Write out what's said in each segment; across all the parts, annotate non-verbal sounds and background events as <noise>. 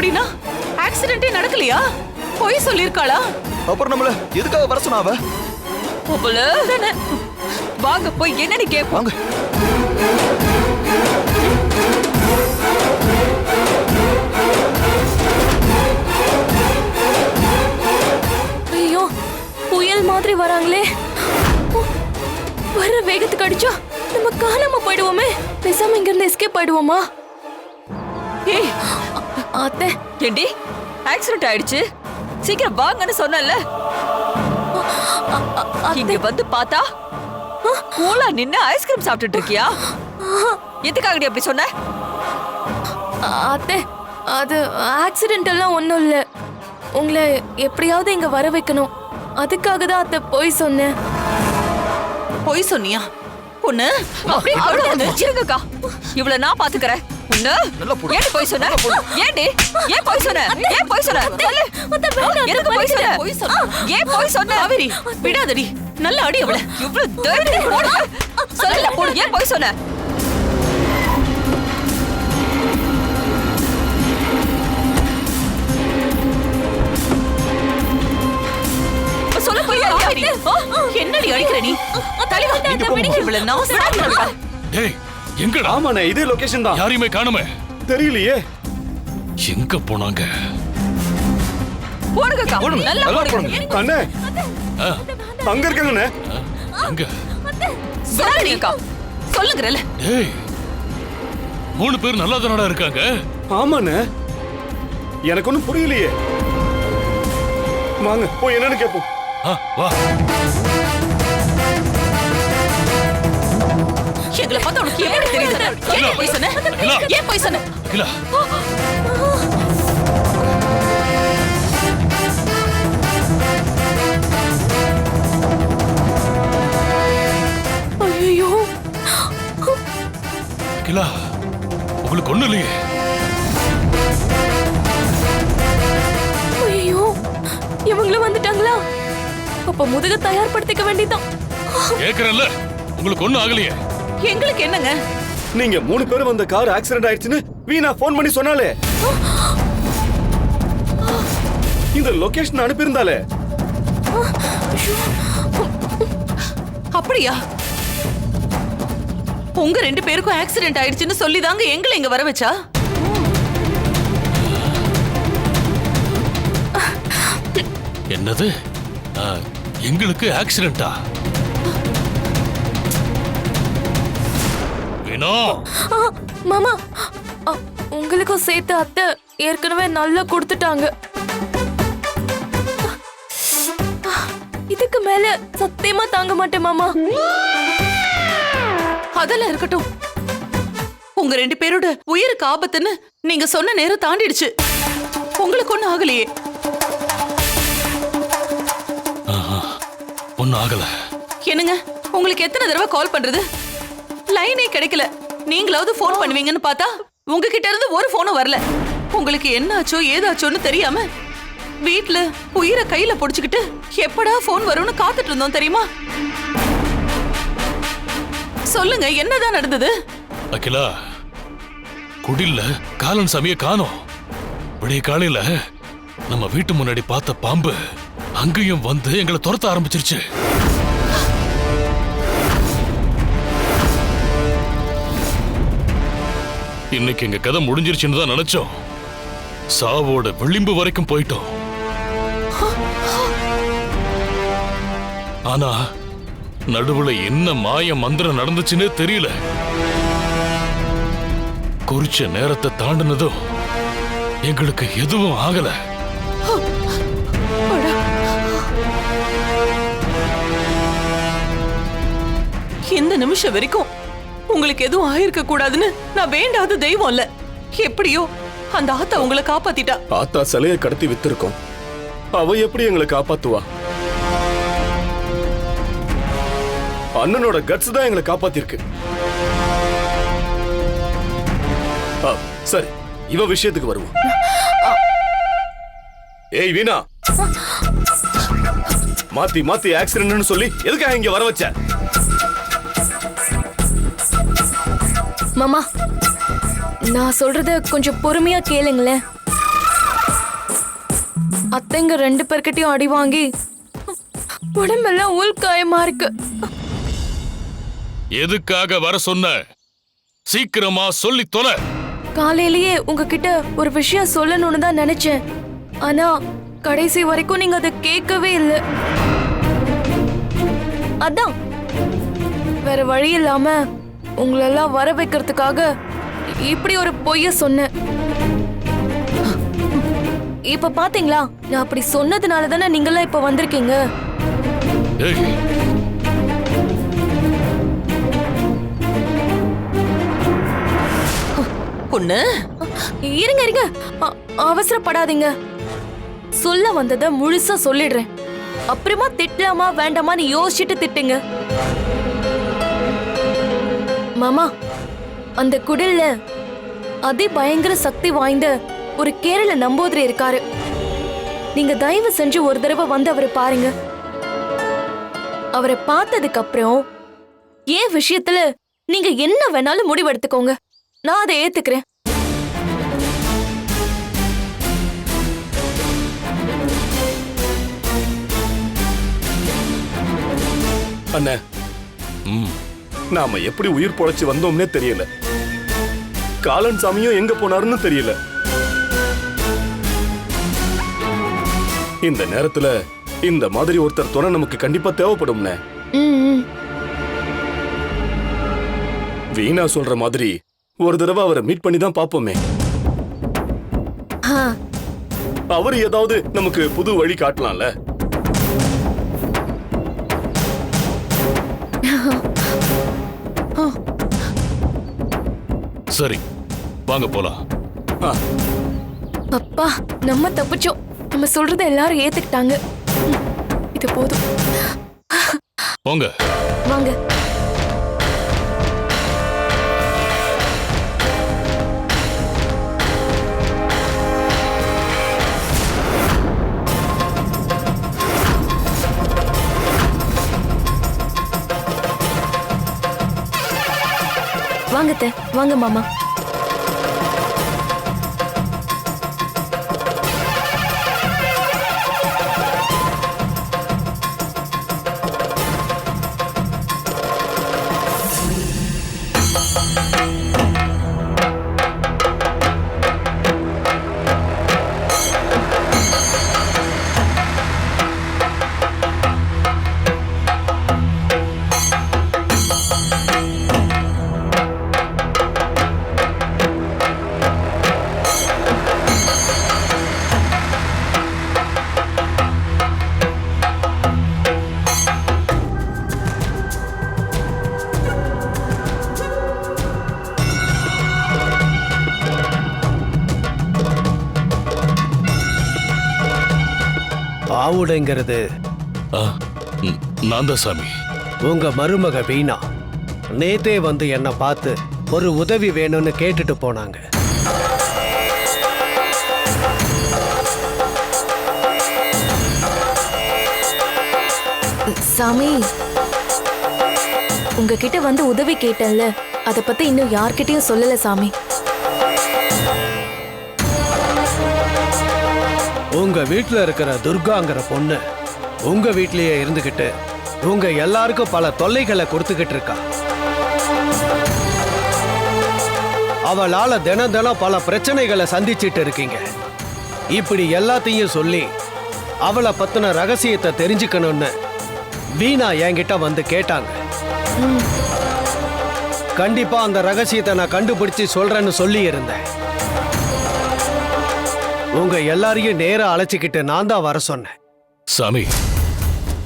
அப்படின்னா ஆக்சிடென்ட்டே நடக்கலையா? பொய் சொல்லிருக்காளா அப்புறம் நம்மள எதுக்காக வர சொன்னா அவ? தானே. வாங்க போய் என்னன்னு கேப்போம். வாங்க. ஐயோ புயல் மாதிரி வராங்களே. வர வேகத்துக்கு அடிச்சா நம்ம காணாம போயிடுவோமே. பேசாம இங்க இருந்து எஸ்கேப் ஆயிடுவோமா? ஏய் அத்தை. ஏண்டி ஆக்சிடென்ட் ஆயிடுச்சு. சீக்கிரம் வாங்கன்னு சொன்னல இங்க வந்து பார்த்தா கூலா நின்னு ஐஸ்கிரீம் சாப்பிட்டுட்டு இருக்கியா? எதுக்காகடி அப்படி சொன்ன? அத்தை அது ஆக்சிடென்ட் எல்லாம் ஒன்றும் இல்லை. உங்களை எப்படியாவது இங்க வர வைக்கணும். அதுக்காக தான் அத்தை போய் சொன்னேன். பொய் சொன்னியா? பொண்ணு அப்படியே இவ்வளவு நான் பாத்துக்கறேன். ஏன் போய் சொன்ன? ஏண்டி ஏன் போய் சொன்ன? ஏன் போய் சொன்ன. எதுக்கு போய் சொன்ன. ஏன் போய் சொன்ன? காவேரி விடாதடி. நல்ல அடி அவள. இவ்வளவு தைரியம் போடு சொல்லல போடு. ஏன் போய் சொன்ன? சொல்ல போய் காவேரி? என்னடி அடிக்கிற நீ? தலைவா இவள நான் எங்கடா? ஆமாண்ணே இதே லொகேஷன் தான். யாரையுமே காணுமே. தெரியலையே. எங்க போனாங்க? போடுங்கக்கா நல்லா போடுங்க. அண்ணே. ஆ, அங்க இருக்காங்கண்ணே. எங்க? சொல்லுங்கறல டேய் மூணு பேர் நல்லா தானடா இருக்காங்க? ஆமாண்ணே. எனக்கு ஒண்ணும் புரியலையே. வாங்க போய் என்னன்னு கேட்போம் ஆ, வா. எங்களை பார்த்தா உனக்கு எப்படி தெரியுது? ஏன் போய் சொன்ன. ஏன் போய் சொன்ன? ஐயோ அகிலா உங்களுக்கு ஒண்ணு இல்லையே. ஐயோ இவங்களும் வந்துட்டாங்களா? அப்ப முதுக தயார்படுத்திக்க வேண்டியதான் கேக்குறேன்ல. உங்களுக்கு ஒண்ணு ஆகலையே. எங்களுக்கு என்னங்க? நீங்க மூணு பேரும் வந்த கார் ஆக்சிடென்ட் ஆயிடுச்சுன்னு வீணா ஃபோன் பண்ணி சொன்னாலே. இந்த லொகேஷன் அனுப்பியிருந்தாலே. அப்படியா? உங்க ரெண்டு பேருக்கும் ஆக்சிடென்ட் ஆயிடுச்சுன்னு சொல்லி தாங்க எங்களை இங்க வர வச்சா? என்னது? ஆ, எங்களுக்கு ஆக்சிடென்டா வீணா ஆ, மாமா. உங்களுக்கும் சேர்த்து அத்தை ஏற்கனவே நல்லா கொடுத்துட்டாங்க. இதுக்கு மேல சத்தியமா தாங்க மாட்டேன் மாமா. அதெல்லாம் இருக்கட்டும். உங்க ரெண்டு பேரோட உயிருக்கு ஆபத்துன்னு நீங்க சொன்ன நேரம் தாண்டிடுச்சு. உங்களுக்கு ஒண்ணும் ஆகலையே. ஒன்னும் ஆகல. என்னங்க உங்களுக்கு எத்தனை தடவை கால் பண்றது? லைனே கிடைக்கல. நீங்களாவது ஃபோன் பண்ணுவீங்கன்னு பார்த்தா உங்ககிட்ட இருந்து ஒரு ஃபோனும் வரல. உங்களுக்கு என்னாச்சோ ஏதாச்சோன்னு தெரியாம வீட்ல உயிரை கையில புடிச்சுக்கிட்டு எப்படா ஃபோன் வரும்னு காத்துட்டு இருந்தோம் தெரியுமா? சொல்லுங்க என்னதான் நடந்தது? அகிலா குடில்ல காலன் சாமிய காணோம். விடிய காலையில நம்ம வீட்டு முன்னாடி பார்த்த பாம்பு அங்கேயும் வந்து எங்களை துரத்த ஆரம்பிச்சிருச்சு. இன்னைக்கு எங்க கதை முடிஞ்சிருச்சுன்னு தான் நினைச்சோம். சாவோட விளிம்பு வரைக்கும் போயிட்டோம். ஆனா நடுவுல என்ன மாய மந்திரம் நடந்துச்சுன்னே தெரியல. குறிச்ச நேரத்தை தாண்டினதும் எங்களுக்கு எதுவும் ஆகல. இந்த நிமிஷம் வரைக்கும் உங்களுக்கு எதுவும் ஆயிருக்க கூடாதுன்னு நான் வேண்டாத தெய்வம் இல்ல. எப்படியோ அந்த ஆத்தா உங்களை காப்பாத்திட்டா. ஆத்தா சிலையை கடத்தி வித்திருக்கோம். அவ எப்படி எங்களை காப்பாத்துவா? அண்ணனோட கட்ஸ் தான் எங்களை காப்பாத்திருக்கு. சரி இவ விஷயத்துக்கு வருவோம். ஏய் வீணா. மாத்தி மாத்தி ஆக்சிடென்ட்னு சொல்லி எதுக்காக இங்க வர வச்ச? மாமா நான் சொல்றத கொஞ்சம் பொறுமையா கேளுங்களேன். அத்தைங்க ரெண்டு பேர்கிட்டயும் அடி வாங்கி உடம்பெல்லாம் உள்காயமா இருக்கு. எதுக்காக வர சொன்ன? சீக்கிரமா சொல்லி தொலை. காலையிலேயே உங்ககிட்ட ஒரு விஷயம் சொல்லணும்னு தான் நினைச்சேன். ஆனா கடைசி வரைக்கும் நீங்க அதை கேட்கவே இல்லை. அதான் வேற வழி இல்லாம உங்களெல்லாம் வர வைக்கிறதுக்காக இப்படி ஒரு பொய்ய சொன்னேன் இப்ப பாத்தீங்களா? நான் அப்படி சொன்னதுனால தானே நீங்களாம் இப்ப வந்திருக்கீங்க? பொண்ணு? இருங்க இருங்க. அவசரப்படாதீங்க. சொல்ல வந்ததை முழுசா சொல்லிடுறேன். அப்புறமா திட்டலாமா வேண்டாமான்னு யோசிச்சுட்டு திட்டுங்க. மாமா அந்த குடில்ல அதி பயங்கர சக்தி வாய்ந்த ஒரு கேரள நம்பூதிரி இருக்காரு. நீங்க தயவு செஞ்சு ஒரு தடவை வந்து அவரை பாருங்க. அவரை பார்த்ததுக்கு அப்புறம் ஏன் விஷயத்துல நீங்க என்ன வேணாலும் முடிவெடுத்துக்கோங்க. நான் அதை ஏத்துக்கிறேன். அண்ணா. ம். நாம எப்படி உயிர் பொழைச்சு வந்தோம்னே தெரியல. காலன் சாமியும் எங்க போனாருன்னு தெரியல. இந்த நேரத்துல இந்த மாதிரி ஒருத்தர் துணை நமக்கு கண்டிப்பா ம் வீணா சொல்ற மாதிரி ஒரு தடவை அவரை மீட் பண்ணி தான் பாப்போமே அவர் ஏதாவது நமக்கு புது வழி காட்டலாம்ல. சரி வாங்க போலாம். அப்பா நம்ம தப்பிச்சோம். நம்ம சொல்றத எல்லாரும் ஏத்துக்கிட்டாங்க. இது போதும். போங்க. வாங்க. வாங்க வாங்க மாமா. ம், நான் தான் சாமி. உங்க மருமக வீணா. நேத்தே வந்து என்ன பார்த்து ஒரு உதவி வேணும்னு கேட்டுட்டு போனாங்க. சாமி உங்ககிட்ட வந்து உதவி கேட்டேன்ல. அத பத்தி இன்னும் யார்கிட்டயும் சொல்லல சாமி. உங்க வீட்டில் இருக்கிற துர்காங்கிற பொண்ணு உங்க வீட்லயே இருந்துகிட்டு உங்க எல்லாருக்கும் பல தொல்லைகளை கொடுத்துக்கிட்டு இருக்கா. அவளால தினம் தினம் பல பிரச்சனைகளை சந்திச்சிட்டு இருக்கீங்க. இப்படி எல்லாத்தையும் சொல்லி அவளை பத்தின ரகசியத்தை தெரிஞ்சுக்கணும்னு வீணா என்கிட்ட வந்து கேட்டாங்க. கண்டிப்பா அந்த ரகசியத்தை நான் கண்டுபிடிச்சு சொல்றேன்னு சொல்லி இருந்தேன் உங்க எல்லாரையும் நேரா அழைச்சிக்கிட்டு நான் தான் வர சொன்னேன். சாமி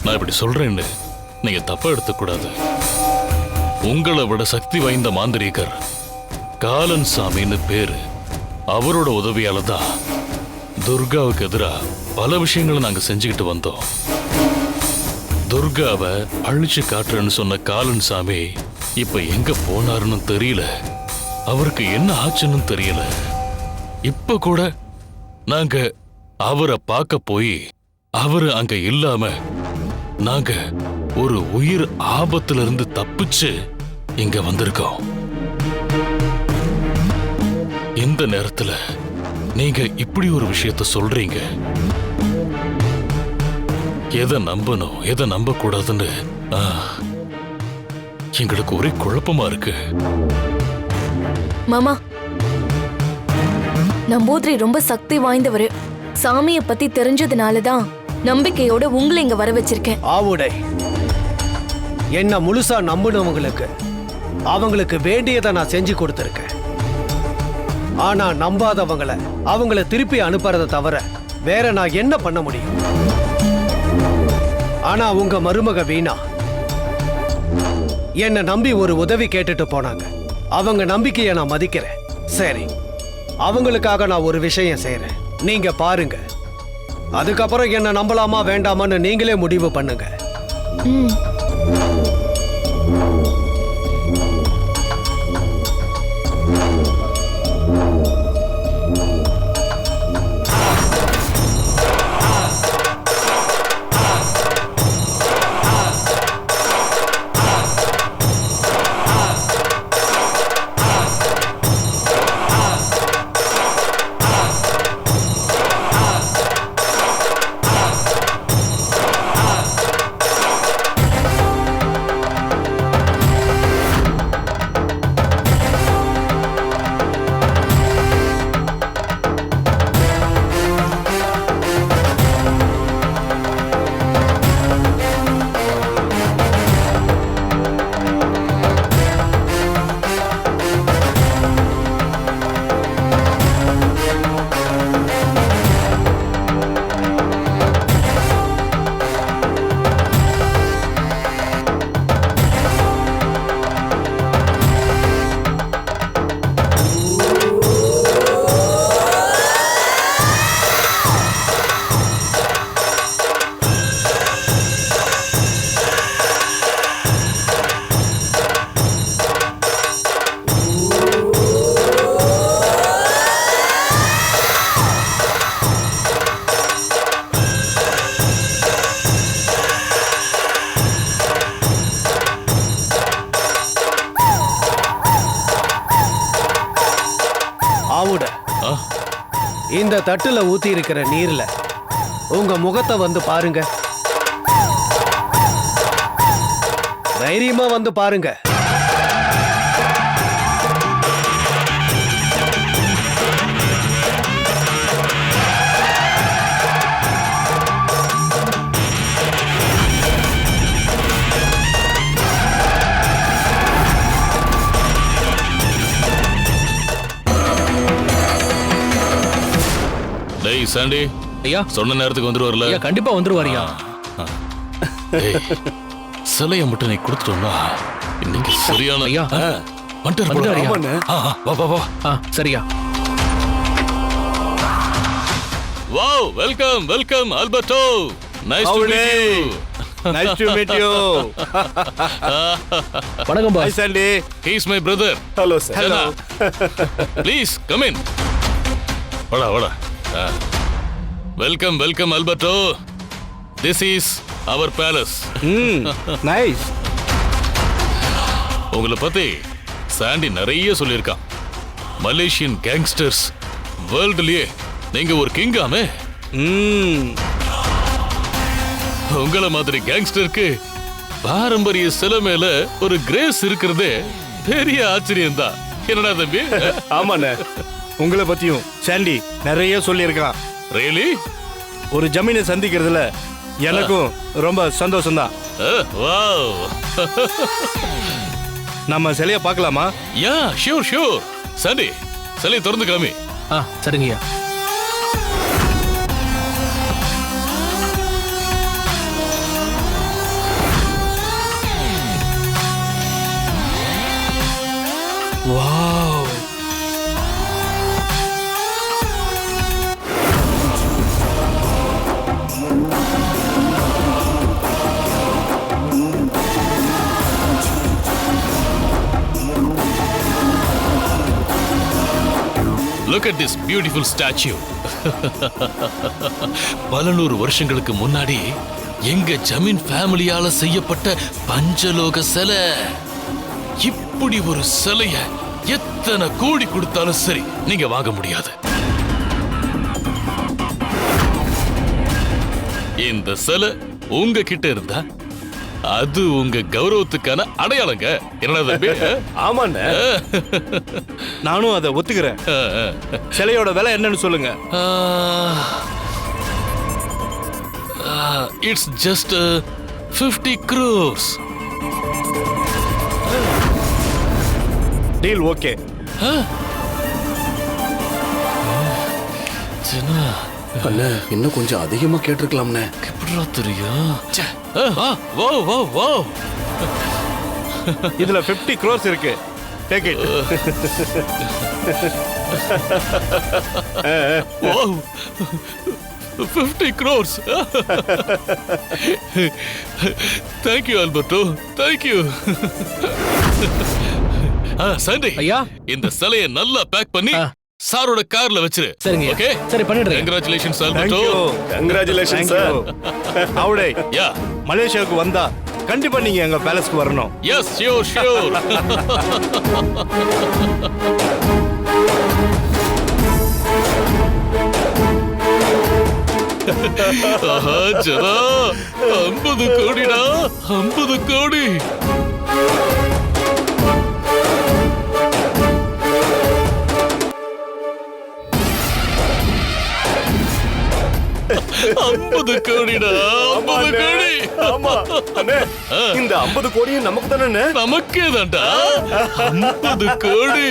நான் இப்படி சொல்றேன்னு நீங்க தப்பா எடுத்துக்கூடாது. உங்களை விட சக்தி வாய்ந்த மாந்திரீகர் காலன் சாமின்னு பேரு அவரோட உதவியால தான் துர்காவுக்கு எதிரா பல விஷயங்களை நாங்க செஞ்சுக்கிட்டு வந்தோம். துர்காவை அழிச்சு காட்டுறேன்னு சொன்ன காலன் சாமி இப்ப எங்க போனாருன்னு தெரியல. அவருக்கு என்ன ஆச்சுன்னு தெரியல. இப்ப கூட நாங்க அவரை பார்க்க போய் அவரு அங்க இல்லாம நாங்க ஒரு உயிர் ஆபத்துல இருந்து தப்பிச்சு இங்க வந்திருக்கோம். இந்த நேரத்துல நீங்க இப்படி ஒரு விஷயத்த சொல்றீங்க? எதை நம்பணும் எதை நம்ப கூடாதுன்னு எங்களுக்கு ஒரே குழப்பமா இருக்கு. மாமா நம்பூதிரி ரொம்ப சக்தி வாய்ந்தவர். சாமிய பத்தி தெரிஞ்சதுனால தான் நம்பிக்கையோட உங்களை இங்க வர வச்சிருக்கேன். ஆவுடை. என்ன முழுசா நம்பினவங்களுக்கு அவங்களுக்கு வேண்டியதை நான் செஞ்சு கொடுத்துருக்கேன். ஆனா நம்பாதவங்கள அவங்கள திருப்பி அனுப்புறதை தவிர வேற நான் என்ன பண்ண முடியும்? ஆனா உங்க மருமக வீணா என்னை நம்பி ஒரு உதவி கேட்டுட்டு போனாங்க. அவங்க நம்பிக்கையை நான் மதிக்கிறேன். சரி. அவங்களுக்காக நான் ஒரு விஷயம் செய்கிறேன் நீங்க பாருங்க. அதுக்கப்புறம் என்ன நம்பலாமா வேண்டாமான்னு நீங்களே முடிவு பண்ணுங்க. தட்டுல ஊத்தி இருக்கிற நீர்ல உங்க முகத்தை வந்து பாருங்க. தைரியமா வந்து பாருங்க. சாண்டி ஐயா. சொன்ன நேரத்துக்கு வந்துருவார்ல? ஐயா கண்டிப்பா வந்துருவாரியா சிலையை மட்டும் நீ கொடுத்துட்டோம்னா இன்னைக்கு சரியான ஐயா. ஆ, வந்துட்டாரு போல. ஆமாண்ணே. வா வா வா. ஆ சரியா wow welcome welcome Alberto. Nice to Howdy. Meet you Nice to meet you. வணக்கம் boss Sandy. He is my brother hello sir Hello. Please come in வாடா வாடா. Welcome welcome Alberto this is our palace nice. உங்களை பத்தி சாண்டி நிறைய சொல்லியிருக்கான். Malaysian gangsters வேர்ல்டுலயே நீங்க ஒரு கிங்காமே Mm. உங்கள மாதிரி கேங்ஸ்டருக்கு பாரம்பரிய சிலை மேல ஒரு கிரேஸ் இருக்கிறதே பெரிய ஆச்சரியம் தான் என்னடா தம்பி? ஆமாண்ணே. உங்களை பத்தியும் சாண்டி நிறைய சொல்லியிருக்கான். ரியலி ஒரு ஜமீனை சந்திக்கிறதுல எனக்கும் ரொம்ப சந்தோஷம்தான். வாவ் நம்ம சிலைய பார்க்கலாமா? யா ஷூர் ஷூர் சாண்டி சிலையை திறந்து காமி ஆ சரிங்கய்யா wow look at this beautiful statue பல நூறு வருஷங்களுக்கு முன்னாடி எங்க ஜமீன் ஃபேமிலியால செய்யப்பட்ட பஞ்சலோக சிலை. இப்படி ஒரு சிலைய எத்தனை கோடி கொடுத்தாலும் சரி நீங்க வாங்க முடியாது. இந்த சிலை உங்க கிட்ட இருந்தா அது உங்க கௌரவத்துக்கான அடையாளங்க. தம்பி? ஆமாண்ணே. <laughs> நானும் அதை ஒத்துக்கிறேன். சிலையோட விலை என்னன்னு சொல்லுங்க. It's just fifty crores deal okay அண்ணே இன்னும் கொஞ்சம் அதிகமா கேட்டிருக்கலாம்ண்ணே. எப்படிடா தெரியும்? இதுல 50 க்ரோஸ் இருக்கு. Take it Wow! 50 crores! Thank you, Alberto. Thank you. ஆ, சண்டே ஐயா. இந்த சிலையை நல்லா பேக் பண்ணி. சாரோட கார்ல வச்சிரு சரிங்க ஓகே சரி பண்ணிடுறேன் congratulations thank Alberto you congratulation sir howdy யா மலேசியாவுக்கு வந்தா கண்டிப்பா நீங்க எங்க பேலஸ்க்கு வரணும். எஸ் ஷியோர் ஷியோர் ஐம்பது கோடிடா ஐம்பது கோடி. ஐம்பது கோடிடா ஐம்பது கோடி. ஆமா. அண்ணே இந்த 50 கோடியும் நமக்கு தானே நமக்கே தான்டா. ஐம்பது கோடி.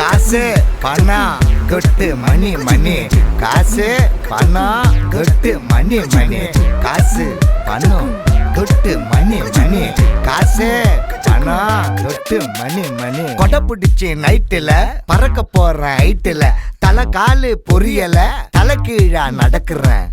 காசு பணம் கொட்டு மணி மணி. காசு பணம் கொட்டு மணி மணி. காசு பணம் கொட்டு மணி மணி. காசு பணம் தொட்டு மணி மணி. கொடை பிடிச்சி நைட்டுல பறக்க போற ஹைட்டுல தலை காலு பொரியல தலை கீழா நடக்கிறேன்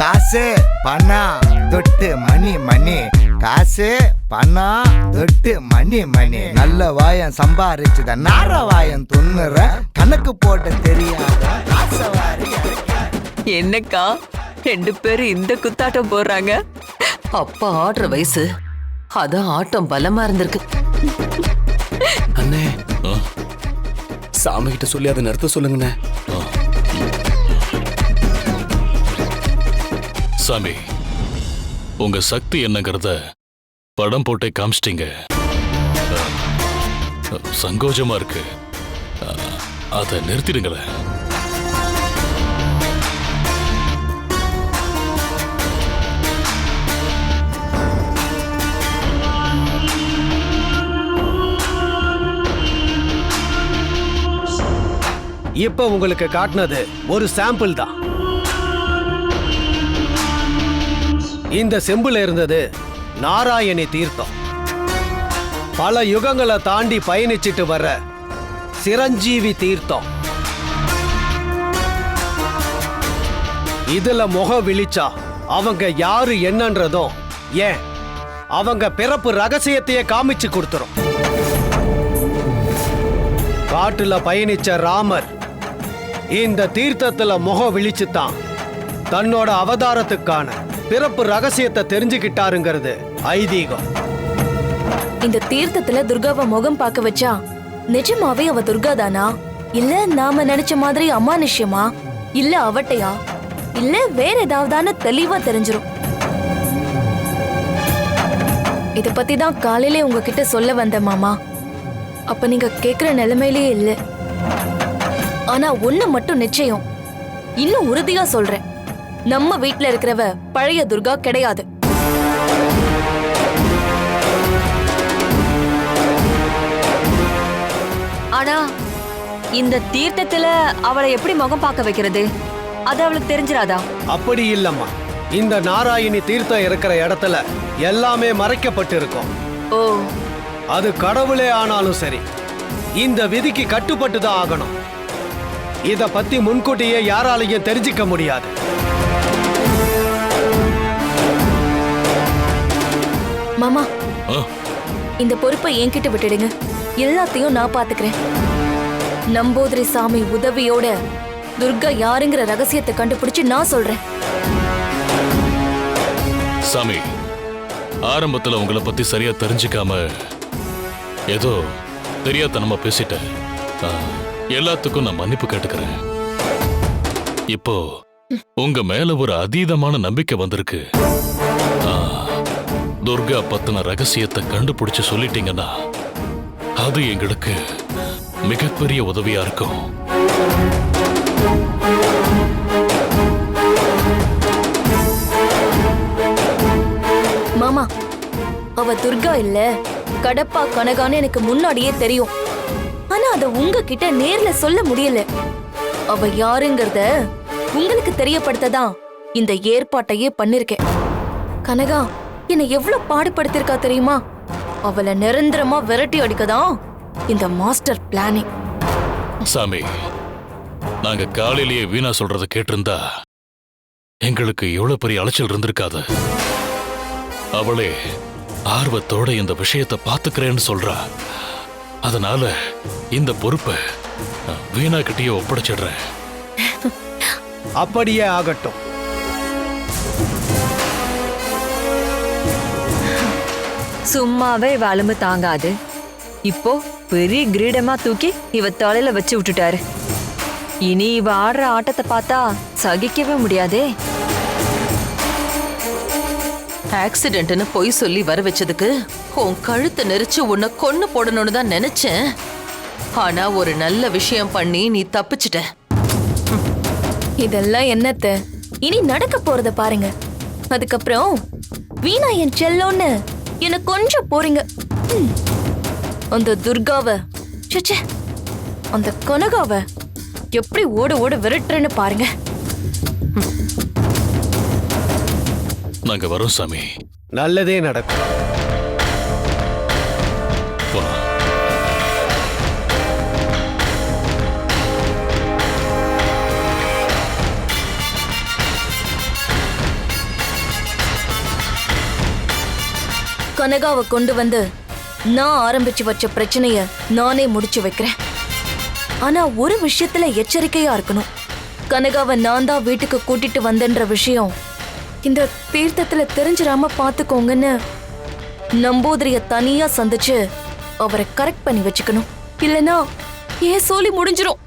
காசு பணம் தொட்டு மணி மணி. காசு பணம் தொட்டு மணி மணி. நல்ல வாயம் சம்பாரிச்சுத நார வாயம் துண்ணுற. கணக்கு போட்ட தெரியாத என்னக்கா ரெண்டு பேரும் இந்த குத்தாட்டம் போடுறாங்க. அப்பா ஆடுற வயசு. அதான் ஆட்டம் பலமா இருந்திருக்கு. அண்ணே. சாமி கிட்ட சொல்லி அதை நிறுத்த சொல்லுங்கண்ணே. சாமி உங்க சக்தி என்னங்கிறத படம் போட்டே காமிச்சிட்டீங்க. சங்கோஜமா இருக்கு. அதை நிறுத்திடுங்களேன். இப்ப உங்களுக்கு காட்டினது ஒரு சாம்பிள் தான். இந்த செம்புல இருந்தது நாராயணி தீர்த்தம். பல யுகங்களை தாண்டி பயணிச்சிட்டு வர சிரஞ்சீவி தீர்த்தம். இதுல முகம் விழிச்சா அவங்க யாரு என்னன்றதும் ஏன்? அவங்க பிறப்பு ரகசியத்தையே காமிச்சு கொடுத்துரும். காட்டுல பயணிச்ச ராமர் இந்த தீர்த்தத்துல முகம் விழிச்சுத்தான். தன்னோட அவதாரத்துக்கான பிறப்பு ரகசியத்தை தெரிஞ்சுக்கிட்டாருங்கிறது ஐதீகம். இந்த தீர்த்தத்துல துர்காவை முகம் பார்க்க வச்சா நிஜமாவே அவ துர்கா தானா இல்ல நாம நினைச்ச மாதிரி அமானுஷ்யமா? இல்ல அவட்டையா? இல்ல வேற ஏதாவதான்னு தெளிவா தெரிஞ்சிரும். இத பத்தி தான் காலையிலே உங்ககிட்ட சொல்ல வந்த மாமா. அப்ப நீங்க கேக்குற நிலைமையிலே இல்ல. ஆனா ஒண்ணு மட்டும் நிச்சயம். இன்னும் உறுதியா சொல்றேன். நம்ம வீட்ல இருக்கிறவ பழைய துர்கா கிடையாது. ஆனா இந்த தீர்த்தத்துல அவளை எப்படி முகம் பார்க்க வைக்கிறது? அது அவளுக்கு தெரிஞ்சிராதா? அப்படி இல்லம்மா. இந்த நாராயணி தீர்த்தம் இருக்கிற இடத்துல எல்லாமே மறைக்கப்பட்டு இருக்கும் ஓ. அது கடவுளே ஆனாலும் சரி. இந்த விதிக்கு கட்டுப்பட்டு தான் ஆகணும். இத பத்தி முன்கூட்டியே யாராலையும் தெரிஞ்சுக்க முடியாது. மாமா இந்த பொறுப்பை என்கிட்ட விட்டுடுங்க. எல்லாத்தையும் நான் பாத்துக்கிறேன் நம்போதிரி சாமி உதவியோட துர்கா யாருங்கிற ரகசியத்தை கண்டுபிடிச்சு நான் சொல்றேன். சாமி ஆரம்பத்துல உங்களை பத்தி சரியா தெரிஞ்சுக்காம ஏதோ தெரியாதனமா பேசிட்டேன். ஆ, எல்லாத்துக்கும் நான் மன்னிப்பு கேட்டுக்கிறேன். இப்போ உங்க மேல ஒரு அதீதமான நம்பிக்கை வந்திருக்கு. ஆ, துர்கா பத்தின ரகசியத்தை கண்டுபிடிச்சு சொல்லிட்டீங்கன்னா அது எங்களுக்கு மிகப்பெரிய உதவியா இருக்கும். மாமா அவ துர்கா இல்ல கடப்பா கனகான்னு எனக்கு முன்னாடியே தெரியும். ஆனா அத உங்ககிட்ட நேர்ல சொல்ல முடியல. அவ யாருங்கறத உங்களுக்கு தெரியப்படுத்ததான் இந்த ஏற்பாட்டையே பண்ணிருக்கேன். கனகா என்னை எவ்வளவு பாடுபடுத்திருக்கா தெரியுமா? அவளை நிரந்தரமா விரட்டி அடிக்கதான் இந்த மாஸ்டர் பிளானிங் சாமி நாங்க காலையிலேயே வீணா சொல்றத கேட்டிருந்தா எங்களுக்கு எவ்வளவு பெரிய அலைச்சல் இருந்திருக்காது. அவளே ஆர்வத்தோட இந்த விஷயத்தை பாத்துக்கிறேன்னு சொல்றா. அதனால இந்த பொறுப்பை வீணா கிட்டயே ஒப்படைச்சிடுறேன். அப்படியே ஆகட்டும். சும்மாவே இவ அலும்பு தாங்காது. இப்போ பெரிய கிரீடமா தூக்கி இவ தலையில வச்சு விட்டுட்டாரு. இனி இவ ஆடுற ஆட்டத்தை பார்த்தா சகிக்கவே முடியாதே. ஆக்சிடென்ட்னு பொய் சொல்லி வர வச்சதுக்கு உன் கழுத்தை நெரிச்சு உன்னை கொன்னு போடணும்னு தான் நினைச்சேன். ஆனா ஒரு நல்ல விஷயம் பண்ணி நீ தப்பிச்சிட்ட. இதெல்லாம் என்னத்த? இனி நடக்க போறத பாருங்க. அதுக்கப்புறம் வீணா என் செல்லோன்னு என்ன கொஞ்சம் போறீங்க. ம். அந்த துர்காவ ச்சே. அந்த கனகாவ எப்படி ஓட ஓட விரட்டுறேன்னு பாருங்க. நாங்க வரோம் சாமி. நல்லதே நடக்கும். கனகாவை கொண்டு வந்து நான் ஆரம்பிச்சு வச்ச பிரச்சனைய நானே முடிச்சு வைக்கிறேன். ஆனா ஒரு விஷயத்துல எச்சரிக்கையா இருக்கணும். கனகாவை நான் தான் வீட்டுக்கு கூட்டிட்டு வந்தேன்ற விஷயம் இந்த தீர்த்தத்துல தெரிஞ்சிடாம பாத்துக்கோங்கன்னு நம்பூதிரிய தனியா சந்திச்சு அவரை கரெக்ட் பண்ணி வச்சுக்கணும். இல்லனா ஏன் சோலி முடிஞ்சிரும்.